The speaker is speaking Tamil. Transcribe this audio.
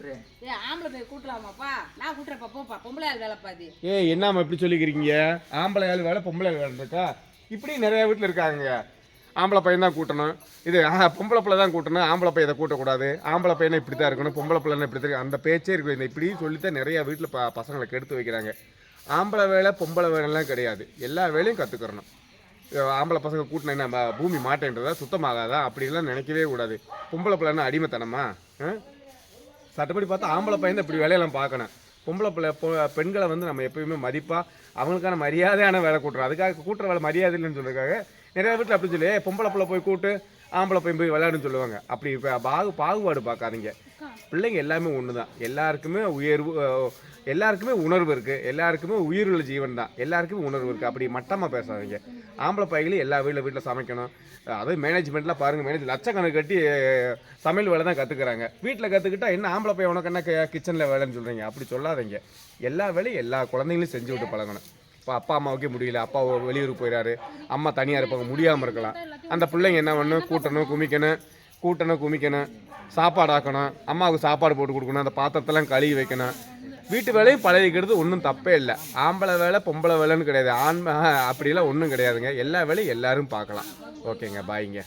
கூட்டுரு ஏ ஆம்பளை போய் கூட்டலாமாப்பா நான் கூட்டுறப்பா போப்பா. பொம்பளை ஆள் வேலை பாதி ஏய் என்னம்மா இப்படி சொல்லிக்கிறீங்க? ஆம்பளை ஆள் வேலை பொம்பளை ஆள் வேலை இருக்கா? இப்படி நிறைய வீட்டில் இருக்காங்க. ஆம்பளை பையன் தான் கூட்டணும். இது ஆஹா, பொம்பளை பிள்ளை தான் கூட்டணும். ஆம்பளை பையன் இதை கூட்டக்கூடாது. ஆம்பளை பையனை இப்படி தான் இருக்கணும். பொம்பளை பிள்ளைனா இப்படி தான் அந்த பேச்சே இருக்கு. இந்த இப்படி சொல்லித்தான் நிறைய வீட்டில் ப பசங்களை கெடுத்து வைக்கிறாங்க. ஆம்பளை வேலை பொம்பளை வேலைலாம் கிடையாது. எல்லா வேலையும் கற்றுக்கிறணும் ஆம்பளை பசங்க கூட்டினா என்ன பூமி மாட்டேன்றதா சுத்தமாகாதா? அப்படிலாம் நினைக்கவே கூடாது. பொம்பளை பிள்ளைன்னா அடிமைத்தனமா? ஆ? சட்டப்படி பார்த்தா ஆம்பளை பையன் தான் இப்படி வேலையெல்லாம் பார்க்கணும். பொம்பளை பிள்ளை பெண்களை வந்து நம்ம எப்பயுமே மதிப்பாக அவங்களுக்கான மரியாதையான வேலை கூட்டுறோம். அதுக்காக கூட்டுற வேலை மரியாதை இல்லைன்னு சொல்றதுக்காக நிறைய வீட்டில் அப்படி சொல்லி பொம்பளை பிள்ளை போய் கூட்டு ஆம்பளை பையன் போய் விளையாடுன்னு சொல்லுவாங்க. அப்படி இப்போ பாகு பாகுபாடு பார்க்காதீங்க. பிள்ளைங்க எல்லாமே ஒன்று தான் எல்லாருக்குமே உயர்வு எல்லாருக்குமே உணர்வு இருக்குது எல்லாருக்குமே உயிருள்ள ஜீவன் தான் எல்லாருக்குமே உணர்வு இருக்குது அப்படி மட்டமாக பேசாதீங்க. ஆம்பளை பையங்களும் எல்லா வீட்டில் வீட்டில் சமைக்கணும். அதுவும் மேனேஜ்மெண்ட்லாம் பாருங்கள் மேனேஜ் லட்சக்கணக்கு கட்டி சமையல் வேலை தான் கற்றுக்குறாங்க வீட்டில் கற்றுக்கிட்டா என்ன ஆம்பளை பையன் உனக்கு என்ன கிச்சனில் வேலைன்னு சொல்கிறீங்க அப்படி சொல்லாதீங்க. எல்லா வேலையும் எல்லா குழந்தைங்களையும் செஞ்சு விட்டு பழகணும். இப்போ அப்பா அம்மாவுக்கே முடியல. அப்பா வெளியூர் போயிடாரு அம்மா தனியாக இருப்பாங்க முடியாமல் இருக்கலாம். அந்த பிள்ளைங்க என்ன பண்ணணும்? கூட்டணும் குமிக்கணும். கூட்டணும் குமிக்கணும். சாப்பாடு ஆக்கணும். அம்மாவுக்கு சாப்பாடு போட்டு கொடுக்கணும். அந்த பாத்திரத்தெல்லாம் கழுவி வைக்கணும். வீட்டு வேலையும் பழகிக்கிறது ஒன்றும் தப்பே இல்லை. ஆம்பளை வேலை பொம்பளை வேலைன்னு கிடையாது. ஆண் அப்படிலாம் ஒன்றும் கிடையாதுங்க. எல்லா வேலையும் எல்லாரும் பார்க்கலாம். ஓகேங்க பாய்ங்க.